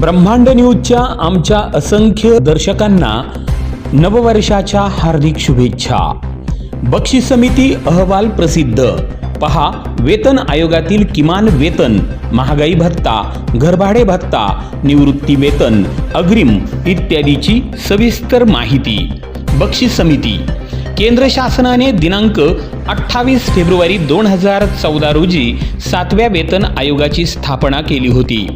ब्रह्मांड न्यूजच्या आमच्या असंख्य दर्शकांना नववर्षाच्या हार्दिक शुभेच्छा. बक्षी समिती अहवाल प्रसिद्ध. पहा वेतन आयोगातील किमान वेतन महागाई भत्ता घरभाडे भत्ता निवृत्ती वेतन अग्रिम इत्यादीची सविस्तर माहिती. बक्षीस समिती. केंद्र शासनाने दिनांक अठ्ठावीस फेब्रुवारी दोन हजार चौदा रोजी सातव्या वेतन आयोगाची स्थापना केली होती.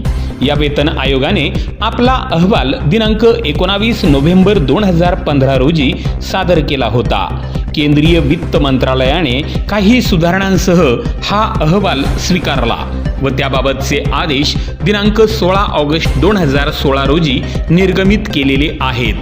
या वेतन आयोगाने आपला अहवाल दिनांक एकोणावीस नोव्हेंबर दोन हजार पंधरा रोजी सादर केला होता. केंद्रीय वित्त मंत्रालयाने काही सुधारणांसह हा अहवाल स्वीकारला व त्याबाबतचे आदेश दिनांक सोळा ऑगस्ट दोन हजार सोळा रोजी निर्गमित केलेले आहेत.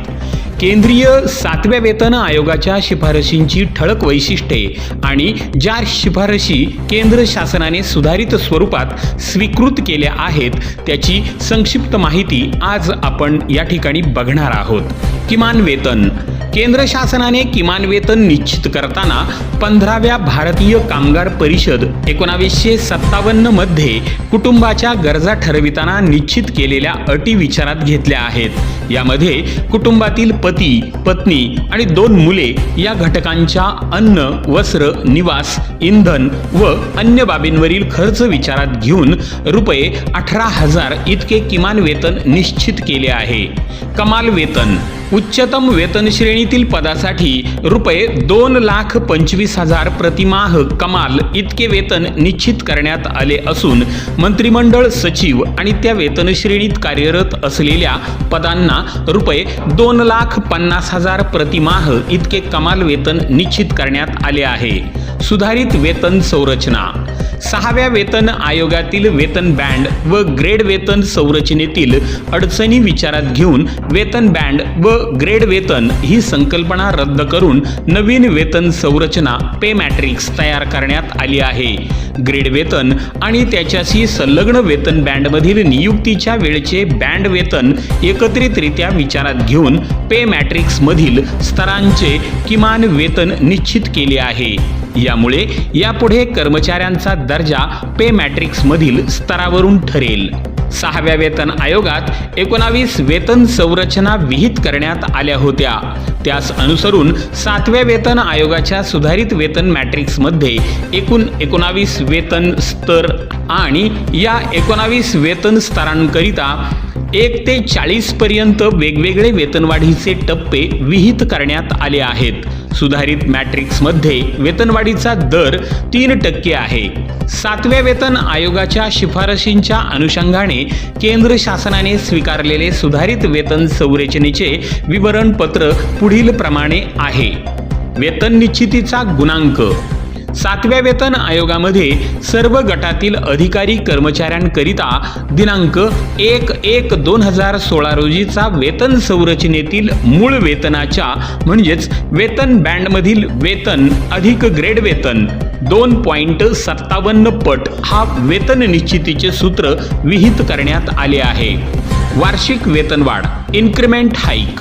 केंद्रीय सातव्या वेतन आयोगाच्या शिफारशींची ठळक वैशिष्ट्ये आणि ज्या शिफारशी केंद्र शासनाने सुधारित स्वरूपात स्वीकृत केल्या आहेत त्याची संक्षिप्त माहिती आज आपण या ठिकाणी बघणार आहोत. किमान वेतन. केंद्र शासनाने किमान वेतन निश्चित करताना पंधराव्या भारतीय कामगार परिषद एकोणावीसशे सत्तावन्नमध्ये कुटुंबाच्या गरजा ठरविताना निश्चित केलेल्या अटी विचारात घेतल्या आहेत. यामध्ये कुटुंबातील पती पत्नी आणि दोन मुले या घटकांच्या अन्न वस्त्र निवास इंधन व अन्य बाबींवरील खर्च विचारात घेऊन रुपये अठरा हजार इतके किमान वेतन निश्चित केले आहे. कमाल वेतन. उच्चतम वेतनश्रेणीतील पदासाठी रुपये दोन लाख पंचवीस हजार प्रतिमाह कमाल इतके वेतन निश्चित करण्यात आले असून मंत्रिमंडळ सचिव आणि त्या वेतनश्रेणीत कार्यरत असलेल्या पदांना रुपये दोन लाख पन्नास हजार प्रतिमाह इतके कमाल वेतन निश्चित करण्यात आले आहे. सुधारित वेतन संरचना सहाव्या वेतन आयोगातील वेतन बँड व ग्रेड वेतन संरचनेतील अडचणी विचारात घेऊन वेतन बँड व ग्रेड वेतन ही संकल्पना रद्द करून नवीन वेतन संरचना पे मॅट्रिक्स तयार करण्यात आली आहे. ग्रेड वेतन आणि त्याच्याशी संलग्न वेतन बँडमधील नियुक्तीच्या वेळचे बँड वेतन एकत्रितरित्या विचारात घेऊन पे मॅट्रिक्समधील स्तरांचे किमान वेतन निश्चित केले आहे. यामुळे यापुढे कर्मचाऱ्यांचा दर्जा पे मॅट्रिक्समधील स्तरावरून ठरेल. सहाव्या वेतन आयोगात एकोणावीस वेतन संरचना विहित करण्यात आल्या होत्या. त्यास अनुसरून सातव्या वेतन आयोगाच्या सुधारित वेतन मॅट्रिक्समध्ये एकूण एकोणावीस वेतन स्तर आणि या एकोणावीस वेतन स्तरांकरिता एक ते चाळीस पर्यंत वेगवेगळे वेतनवाढीचे टप्पे विहित करण्यात आले आहेत. सुधारित मॅट्रिक्समध्ये वेतनवाढीचा दर तीन टक्के आहे. सातव्या वेतन आयोगाच्या शिफारशींच्या अनुषंगाने केंद्र शासनाने स्वीकारलेले सुधारित वेतन संरचनेचे विवरणपत्र पुढील प्रमाणे आहे. वेतन निश्चितीचा गुणांक सातव्या वेतन आयोगामध्ये सर्व गटातील अधिकारी कर्मचाऱ्यांकरिता दिनांक एक एक दोन हजार सोळा रोजीचा वेतन संरचनेतील मूळ वेतनाच्या म्हणजेच वेतन बँडमधील वेतन अधिक ग्रेड वेतन दोन पॉईंट सत्तावन्न पट हा वेतन निश्चितीचे सूत्र विहित करण्यात आले आहे. वार्षिक वेतनवाढ इन्क्रिमेंट हाईक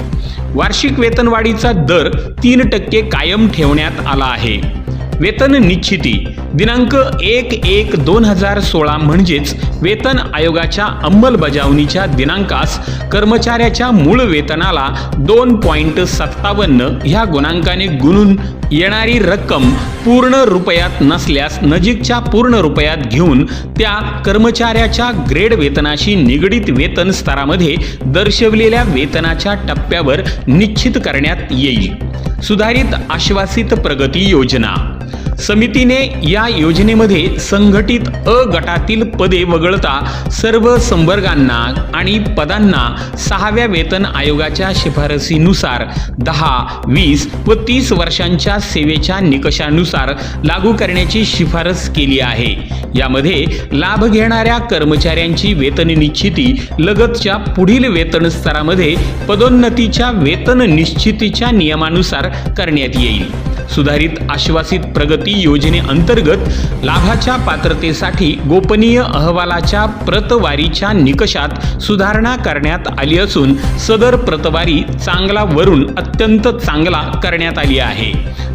वार्षिक वेतनवाढीचा दर तीन टक्के कायम ठेवण्यात आला आहे. वेतन निश्चिती. दिनांक एक एक दोन हजार सोळा म्हणजेच वेतन आयोगाच्या अंमलबजावणीच्या दिनांकास कर्मचाऱ्याच्या मूळ वेतनाला दोन पॉईंट सत्तावन्न ह्या गुणांकाने गुणून येणारी रक्कम पूर्ण रुपयात नसल्यास नजीकच्या पूर्ण रुपयात घेऊन त्या कर्मचाऱ्याच्या ग्रेड वेतनाशी निगडीत वेतन स्तरामध्ये दर्शवलेल्या वेतनाच्या टप्प्यावर निश्चित करण्यात येईल. सुधारित आश्वासित प्रगती योजना. समितीने या योजनेमध्ये संघटित अ गटातील पदे वगळता सर्व संवर्गांना आणि पदांना सहाव्या वेतन आयोगाच्या शिफारसीनुसार दहा वीस व तीस वर्षांच्या सेवेच्या निकषानुसार लागू करण्याची शिफारस केली आहे. यामध्ये लाभ घेणाऱ्या कर्मचाऱ्यांची वेतन निश्चिती लगतच्या पुढील वेतन स्तरामध्ये पदोन्नतीच्या वेतन निश्चितीच्या नियमानुसार करण्यात येईल. सुधारित आश्वासित प्रगती प्रगती योजनेअंतर्गत लाभाच्या पात्रतेसाठी गोपनीय अहवालाच्या प्रतवारीच्या निकषात सुधारणा करण्यात आली असून सदर प्रतवारी चांगला वरून अत्यंत चांगला करण्यात आली आहे.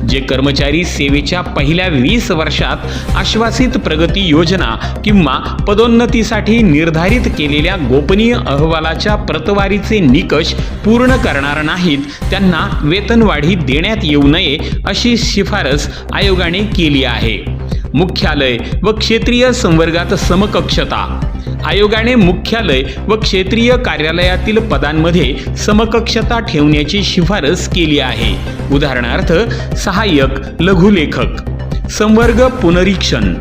जे कर्मचारी सेवेच्या पहिल्या वीस वर्षात आश्वासित प्रगती योजना किंवा पदोन्नतीसाठी निर्धारित केलेल्या गोपनीय अहवालाच्या प्रतवारीचे निकष पूर्ण करणार नाहीत त्यांना वेतनवाढी देण्यात येऊ नये अशी शिफारस आयोगाने केली आहे. मुख्यालय व क्षेत्रीय संवर्गात समकक्षता आयोगाने मुख्यालय व क्षेत्रीय कार्यालयातील पदांमध्ये समकक्षता ठेवण्याची शिफारस केली आहे. उदाहरणार्थ सहाय्यक लघुलेखक संवर्ग पुनरीक्षण.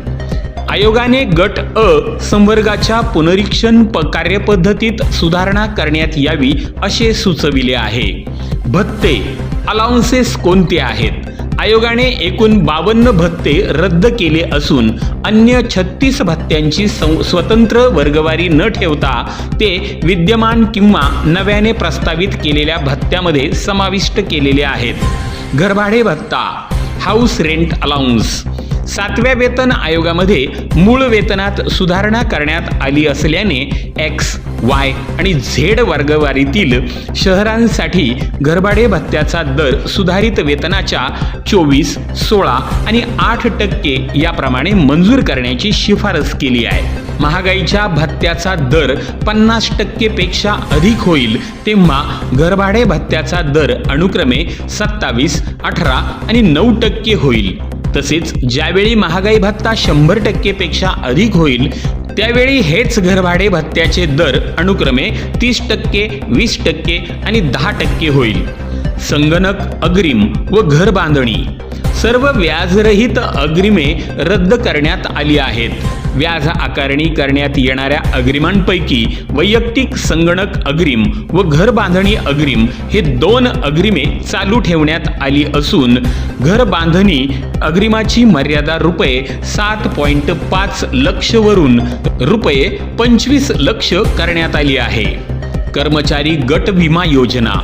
आयोगाने गट अ संवर्गाच्या पुनरीक्षण प कार्यपद्धतीत सुधारणा करण्यात यावी असे सुचविले आहे. भत्ते अलाउन्सेस कोणते आहेत? आयोगाने एकूण बावन्न भत्ते रद्द केले असून अन्य छत्तीस भत्त्यांची सं- स्वतंत्र वर्गवारी न ठेवता ते विद्यमान किंवा नव्याने प्रस्तावित केलेल्या भत्त्यामध्ये समाविष्ट केलेले आहेत. घरभाडे भत्ता हाऊस रेंट अलाउन्स सातव्या वेतन आयोगामध्ये मूळ वेतनात सुधारणा करण्यात आली असल्याने एक्स वाय आणि झेड वर्गवारीतील शहरांसाठी घरभाडे भत्त्याचा दर सुधारित वेतनाच्या चोवीस सोळा आणि आठ टक्के याप्रमाणे मंजूर करण्याची शिफारस केली आहे. महागाईच्या भत्त्याचा दर पन्नास टक्केपेक्षा अधिक होईल तेव्हा घरभाडे भत्त्याचा दर अनुक्रमे सत्तावीस अठरा आणि नऊ टक्के होईल. तसेच ज्यावेळी महागाई भत्ता शंभर टक्केपेक्षा अधिक होईल त्यावेळी हेच घरभाडे भत्त्याचे दर अनुक्रमे तीस टक्के वीस टक्के आणि दहा टक्के होईल. संगणक अग्रिम व घर बांधणी. सर्व व्याजरहित अग्रिमे रद्द करण्यात आली आहेत. व्याज आकारणी करण्यात येणाऱ्या अग्रिमांपैकी वैयक्तिक संगणक अग्रिम व घर बांधणी अग्रिम हे दोन अग्रिमे चालू ठेवण्यात आली असून घर बांधणी अग्रिमाची मर्यादा रुपये सात पॉईंट पाच लक्षवरून रुपये पंचवीस लक्ष करण्यात आली आहे. कर्मचारी गट विमा योजना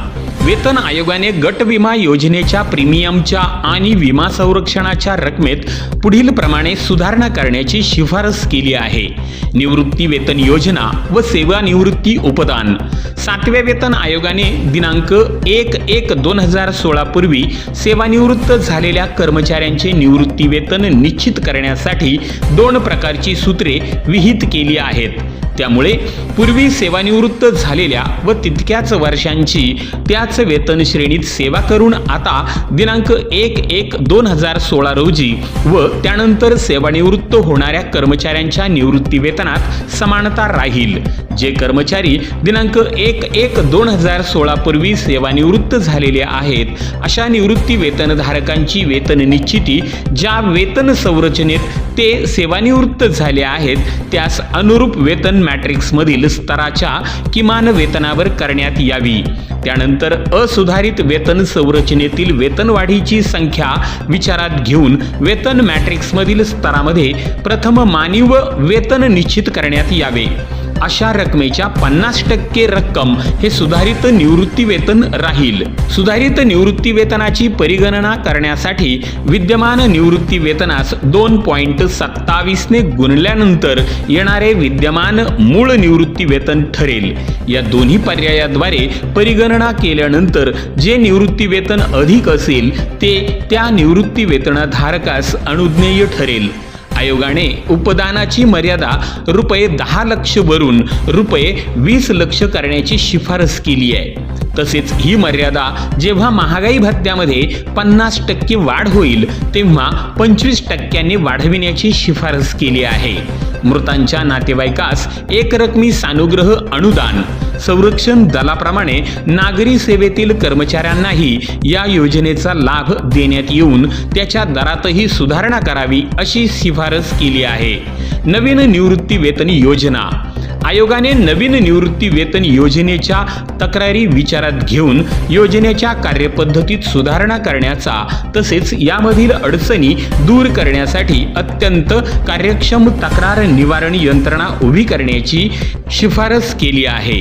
वेतन आयोगाने गट विमा योजनेच्या प्रीमियमच्या आणि विमा संरक्षणाच्या रकमेत पुढील प्रमाणे सुधारणा करण्याची शिफारस केली आहे. निवृत्ती वेतन योजना व सेवानिवृत्ती उपदान. सातव्या वेतन आयोगाने दिनांक एक एक दोन हजार सोळा पूर्वी सेवानिवृत्त झालेल्या कर्मचाऱ्यांचे निवृत्ती वेतन निश्चित करण्यासाठी दोन प्रकारची सूत्रे विहित केली आहेत. त्यामुळे पूर्वी सेवानिवृत्त झालेल्या व तितक्याच वर्षांची त्याच वेतन श्रेणीत सेवा करून आता दिनांक एक एक दोन हजार सोळा रोजी व त्यानंतर सेवानिवृत्त होणाऱ्या कर्मचाऱ्यांच्या निवृत्ती वेतनात समानता राहील. जे कर्मचारी दिनांक एक एक दोन हजार सोळा पूर्वी सेवानिवृत्त झालेले आहेत अशा निवृत्ती वेतनधारकांची वेतन निश्चिती ज्या वेतन संरचनेत ते सेवानिवृत्त झाले आहेत त्यास अनुरूप वेतन मॅट्रिक्समधील स्तराच्या किमान वेतनावर करण्यात यावी. त्यानंतर असुधारित वेतन संरचनेतील वेतनवाढीची संख्या विचारात घेऊन वेतन मॅट्रिक्समधील स्तरामध्ये प्रथम मानिव वेतन निश्चित करण्यात यावे. अशा रकमेच्या पन्नास टक्के रक्कम हे सुधारित निवृत्ती वेतन राहील. सुधारित निवृत्ती वेतनाची परिगणना करण्यासाठी विद्यमान निवृत्ती वेतनास दोन पॉईंट सत्तावीसने गुणल्यानंतर येणारे विद्यमान मूळ निवृत्ती वेतन ठरेल. या दोन्ही पर्यायाद्वारे परिगणना केल्यानंतर जे निवृत्ती वेतन अधिक असेल ते त्या निवृत्ती वेतनधारकास अनुज्ञेय ठरेल. आयोगाने उपदानाची मर्यादा रुपये दहा लक्ष वरून रुपये वीस लक्ष करण्याची शिफारस केली आहे. तसेच ही मर्यादा जेव्हा महागाई भत्त्यामध्ये पन्नास टक्के वाढ होईल तेव्हा पंचवीस टक्क्यांनी वाढविण्याची शिफारस केली आहे. मृतांच्या नातेवाईकास एकरकमी सानुग्रह अनुदान संरक्षण दलाप्रमाणे नागरी सेवेतील कर्मचाऱ्यांनाही या योजनेचा लाभ देण्यात येऊन त्याच्या दरातही सुधारणा करावी अशी शिफारस केली आहे. नवीन निवृत्ती वेतन योजना आयोगाने नवीन निवृत्ती वेतन योजनेच्या तक्रारी विचारात घेऊन योजनेच्या कार्यपद्धतीत सुधारणा करण्याचा तसेच यामधील अडचणी दूर करण्यासाठी अत्यंत कार्यक्षम तक्रार निवारण यंत्रणा उभी करण्याची शिफारस केली आहे.